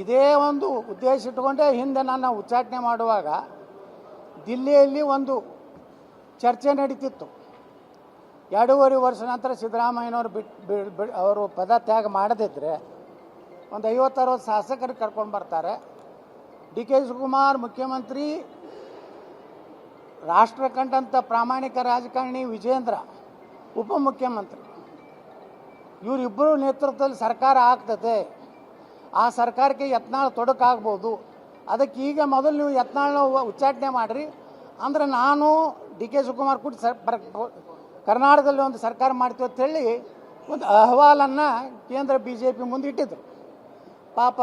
ಇದೇ ಒಂದು ಉದ್ದೇಶ ಇಟ್ಕೊಂಡೇ ಹಿಂದೆ ನಾನು ಉಚ್ಚಾಟನೆ ಮಾಡುವಾಗ ದಿಲ್ಲಿಯಲ್ಲಿ ಒಂದು ಚರ್ಚೆ ನಡೀತಿತ್ತು. ಎರಡೂವರೆ ವರ್ಷ ನಂತರ ಸಿದ್ದರಾಮಯ್ಯನವರು ಬಿಟ್ಟು ಅವರು ಅವರು ಪದತ್ಯಾಗ ಮಾಡದಿದ್ದರೆ ಒಂದು ಐವತ್ತರವತ್ತು ಶಾಸಕರು ಕರ್ಕೊಂಡು ಬರ್ತಾರೆ. ಡಿ ಕೆ ಶಿವಕುಮಾರ್ ಮುಖ್ಯಮಂತ್ರಿ, ರಾಷ್ಟ್ರ ಕಂಡಂಥ ಪ್ರಾಮಾಣಿಕ ರಾಜಕಾರಣಿ ವಿಜೇಂದ್ರ ಉಪಮುಖ್ಯಮಂತ್ರಿ ಇವರಿಬ್ಬರು ನೇತೃತ್ವದಲ್ಲಿ ಸರ್ಕಾರ ಆಗ್ತದೆ. ಆ ಸರ್ಕಾರಕ್ಕೆ ಯತ್ನಾಳ್ ತೊಡಕಾಗ್ಬೋದು. ಅದಕ್ಕೆ ಈಗ ಮೊದಲು ನೀವು ಯತ್ನಾಳ್ನ ಉಚ್ಚಾಟನೆ ಮಾಡಿರಿ. ಅಂದ್ರೆ ನಾನು ಡಿ ಕೆ ಶಿವಕುಮಾರ್ ಕೂಡ ಕರ್ನಾಟಕದಲ್ಲಿ ಒಂದು ಸರ್ಕಾರ ಮಾಡ್ತೀವಿ ಅಂತ ಹೇಳಿ ಒಂದು ಅಹವಾಲನ್ನು ಕೇಂದ್ರ ಬಿ ಜೆ ಪಿ ಮುಂದೆ ಇಟ್ಟಿದ್ರು ಪಾಪ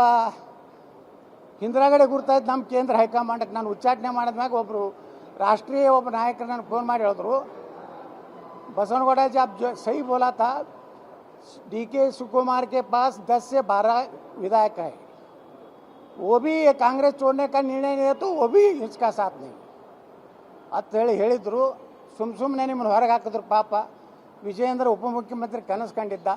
ಹಿಂದ್ರಾಗಡೆ ಗುರ್ತಾಯ್ತು ನಮ್ಮ ಕೇಂದ್ರ ಹೈಕಮಾಂಡಕ್ಕೆ ನಾನು ಉಚ್ಚಾಟನೆ ಮಾಡಿದ್ಮ್ಯಾಗ ಒಬ್ಬರು ರಾಷ್ಟ್ರೀಯ ಒಬ್ಬ ನಾಯಕರು ನನಗೆ ಫೋನ್ ಮಾಡಿ ಹೇಳಿದ್ರು. ಬಸವನಗೌಡ ಜಾಬ್ ಆಪ್ ಜೋ ಬೋಲಾತ डी के सुकुमार के पास 10 से 12 विधायक है वो भी ये कांग्रेस छोड़ने का निर्णय नहीं है तो वो भी इसका साथ नहीं ಅಂತ ಹೇಳಿ ಹೇಳಿದ್ರು ಸುಮ್ಮ ಸುಮ್ಮನೆ ನಿಮ್ಮನ್ನು ಹೊರಗೆ ಹಾಕಿದ್ರು ಪಾಪ ವಿಜಯೇಂದ್ರ ಉಪಮುಖ್ಯಮಂತ್ರಿ ಕನಸು ಕಂಡಿದ್ದ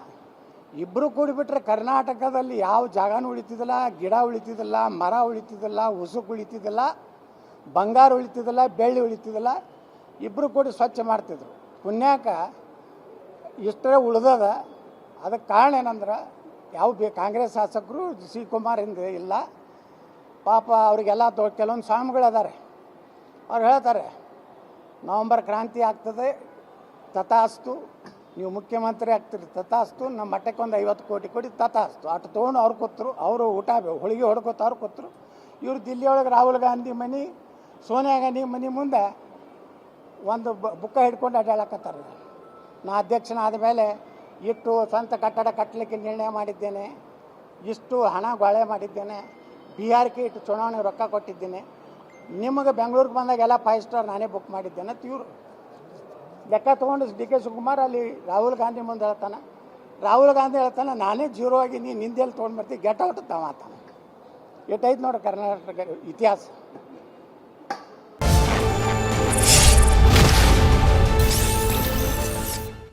ಇಬ್ಬರು ಕೂಡಿಬಿಟ್ರೆ ಕರ್ನಾಟಕದಲ್ಲಿ ಯಾವ ಜಾಗನೂ ಉಳಿತಿದ್ದಿಲ್ಲ ಗಿಡ ಉಳಿತಿದ್ದಿಲ್ಲ ಮರ ಉಳಿತಿದ್ದಿಲ್ಲ ಉಸುಕು ಉಳಿತಿದ್ದಿಲ್ಲ ಬಂಗಾರ ಉಳಿತಿದ್ದಿಲ್ಲ ಬೆಳ್ಳಿ ಉಳಿತಿದ್ದಿಲ್ಲ ಇಬ್ಬರು ಕೂಡಿ ಸ್ವಚ್ಛ ಮಾಡ್ತಿದ್ರು ಪುಣ್ಯಾಕ ಇಷ್ಟೇ ಉಳ್ದದ ಅದಕ್ಕೆ ಕಾರಣ ಏನಂದ್ರೆ, ಯಾವ ಬಿ ಕಾಂಗ್ರೆಸ್ ಶಾಸಕರು ಸಿ ಹಿಂದೆ ಇಲ್ಲ. ಪಾಪ ಅವರಿಗೆಲ್ಲ ತೊ ಕೆಲವೊಂದು ಸ್ವಾಮಿಗಳು ಅದಾರೆ ಅವ್ರು ಹೇಳ್ತಾರೆ, ನವಂಬರ್ ಕ್ರಾಂತಿ ಆಗ್ತದೆ, ತಥಾಸ್ತು, ನೀವು ಮುಖ್ಯಮಂತ್ರಿ ಆಗ್ತೀರಿ, ತಥಾಸ್ತು, ನಮ್ಮ ಮಠಕ್ಕೆ ಒಂದು ಐವತ್ತು ಕೋಟಿ ಕೊಡಿ, ತಥಾಸ್ತು. ಅಷ್ಟು ತೊಗೊಂಡು ಅವ್ರು ಕೊತ್ತರು ಅವರು ಊಟ ಹೊಳಿಗೆ ಹೊಡ್ಕೊತ ಅವ್ರು ಕೊತ್ತರು ಇವರು ದಿಲ್ಲಿಯೊಳಗೆ ರಾಹುಲ್ ಗಾಂಧಿ ಮನೆ, ಸೋನಿಯಾ ಗಾಂಧಿ ಮನೆ ಮುಂದೆ ಒಂದು ಬುಕ್ಕ ಹಿಡ್ಕೊಂಡು ಅಡ್ಡಾಡಕತ್ತಾರೆ ನಾ ಅಧ್ಯಕ್ಷನಾದ ಮೇಲೆ ಇಷ್ಟು ಸ್ವಂತ ಕಟ್ಟಡ ಕಟ್ಟಲಿಕ್ಕೆ ನಿರ್ಣಯ ಮಾಡಿದ್ದೇನೆ. ಇಷ್ಟು ಹಣ ಗೊಳೆ ಮಾಡಿದ್ದೇನೆ. ಬಿ ಆರ್ ಕೆ ಇಟ್ಟು ಚುನಾವಣೆ ರೊಕ್ಕ ಕೊಟ್ಟಿದ್ದೇನೆ. ನಿಮಗೆ ಬೆಂಗಳೂರಿಗೆ ಬಂದಾಗ ಎಲ್ಲ ಫೈವ್ ಸ್ಟಾರ್ ನಾನೇ ಬುಕ್ ಮಾಡಿದ್ದೇನೆ ತೀವ್ರ ಲೆಕ್ಕ ತೊಗೊಂಡು ಡಿ ಕೆ ಶಿವಕುಮಾರ್ ಅಲ್ಲಿ ರಾಹುಲ್ ಗಾಂಧಿ ಮುಂದೆ ಹೇಳ್ತಾನೆ. ರಾಹುಲ್ ಗಾಂಧಿ ಹೇಳ್ತಾನೆ, ನಾನೇ ಜೀರೋ ಆಗಿ ನೀನು ನಿಂದೆಲ್ಲಿ ತೊಗೊಂಡು ಬರ್ತೀನಿ ಗೆಟ್ ಔಟ್ ತಾವ ಆತಾನೆ ಎಟ್ಟೈತೆ ನೋಡಿ ಕರ್ನಾಟಕ ಇತಿಹಾಸ.